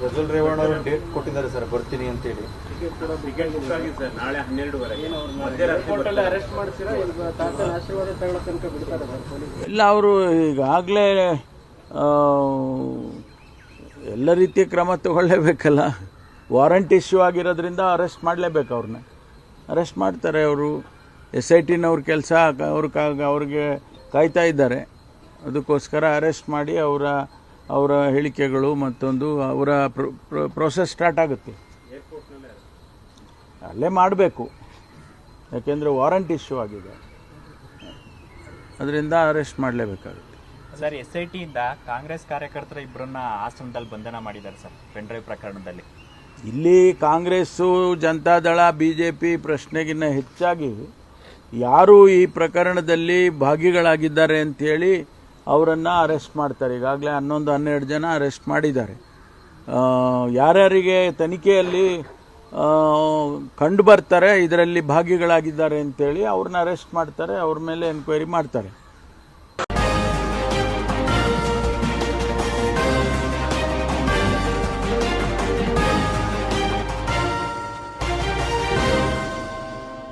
ಪ್ರಜ್ವಲ್ ರೇವಣ್ಣ ಅವರು ಡೇಟ್ ಕೊಟ್ಟಿದ್ದಾರೆ ಸರ್ ಬರ್ತೀನಿ ಅಂತೇಳಿ. ಟಿಕೆಟ್ ಬುಕ್ ಆಗಿದೆ ಸರ್ ನಾಳೆ ಹನ್ನೆರಡುವರೆಗೆ. ಮಧ್ಯರಾತ್ರಿ ಕೋರ್ಟಲ್ಲಿ ಅರೆಸ್ಟ್ ಮಾಡ್ತೀರಾ ತಾತನ ಆಶೀರ್ವಾದ ತಗೊಳ್ಳೋ ತನಕ ಬಿಡ್ತಾರೆ ಸರ್ ಪೊಲೀಸ್? ಇಲ್ಲ ಅವರು ಈಗಾಗಲೇ ಎಲ್ಲ ರೀತಿಯ ಕ್ರಮ ತಗೊಳ್ಳೇಬೇಕಲ್ಲ. ವಾರಂಟ್ ಇಶ್ಯೂ ಆಗಿರೋದ್ರಿಂದ ಅರೆಸ್ಟ್ ಮಾಡಲೇಬೇಕು ಅವ್ರನ್ನ ಅರೆಸ್ಟ್ ಮಾಡ್ತಾರೆ ಅವರು. ಎಸ್ ಐ ಟಿನವ್ರ ಕೆಲಸ ಅವ್ರ ಅವ್ರಿಗೆ ಕಾಯ್ತಾ ಇದ್ದಾರೆ. ಅದಕ್ಕೋಸ್ಕರ ಅರೆಸ್ಟ್ ಮಾಡಿ ಅವರ ಅವರ ಹೇಳಿಕೆಗಳು ಮತ್ತೊಂದು ಅವರ ಪ್ರೊಸೆಸ್ ಸ್ಟಾರ್ಟ್ ಆಗುತ್ತೆ. ಅಲ್ಲೇ ಮಾಡಬೇಕು. ಯಾಕೆಂದರೆ ವಾರಂಟ್ ಇಶ್ಯೂ ಆಗಿದೆ. ಅದರಿಂದ ಅರೆಸ್ಟ್ ಮಾಡಲೇಬೇಕಾಗುತ್ತೆ. ಸರ್ ಎಸ್ ಐ ಟಿಯಿಂದ ಕಾಂಗ್ರೆಸ್ ಕಾರ್ಯಕರ್ತರ ಇಬ್ಬರನ್ನ ಆಶ್ರಮದಲ್ಲಿ ಬಂಧನ ಮಾಡಿದ್ದಾರೆ ಸರ್ ಪೆನ್ಡ್ರೈವ್ ಪ್ರಕರಣದಲ್ಲಿ. ಇಲ್ಲಿ Congress Janata Dal B J P ಪ್ರಶ್ನೆಗಿನ್ನ ಹೆಚ್ಚಾಗಿ ಯಾರು ಈ ಪ್ರಕರಣದಲ್ಲಿ ಭಾಗಿಗಳಾಗಿದ್ದಾರೆ ಅಂತೇಳಿ ಅವರನ್ನು ಅರೆಸ್ಟ್ ಮಾಡ್ತಾರೆ. ಈಗಾಗಲೇ ಹನ್ನೊಂದು, ಹನ್ನೆರಡು ಜನ ಅರೆಸ್ಟ್ ಮಾಡಿದ್ದಾರೆ. ಯಾರ್ಯಾರಿಗೆ ತನಿಖೆಯಲ್ಲಿ ಕಂಡು ಬರ್ತಾರೆ, ಇದರಲ್ಲಿ ಭಾಗಿಗಳಾಗಿದ್ದಾರೆ ಅಂತೇಳಿ ಅವ್ರನ್ನ ಅರೆಸ್ಟ್ ಮಾಡ್ತಾರೆ, ಅವ್ರ ಮೇಲೆ ಎನ್ಕ್ವೈರಿ ಮಾಡ್ತಾರೆ.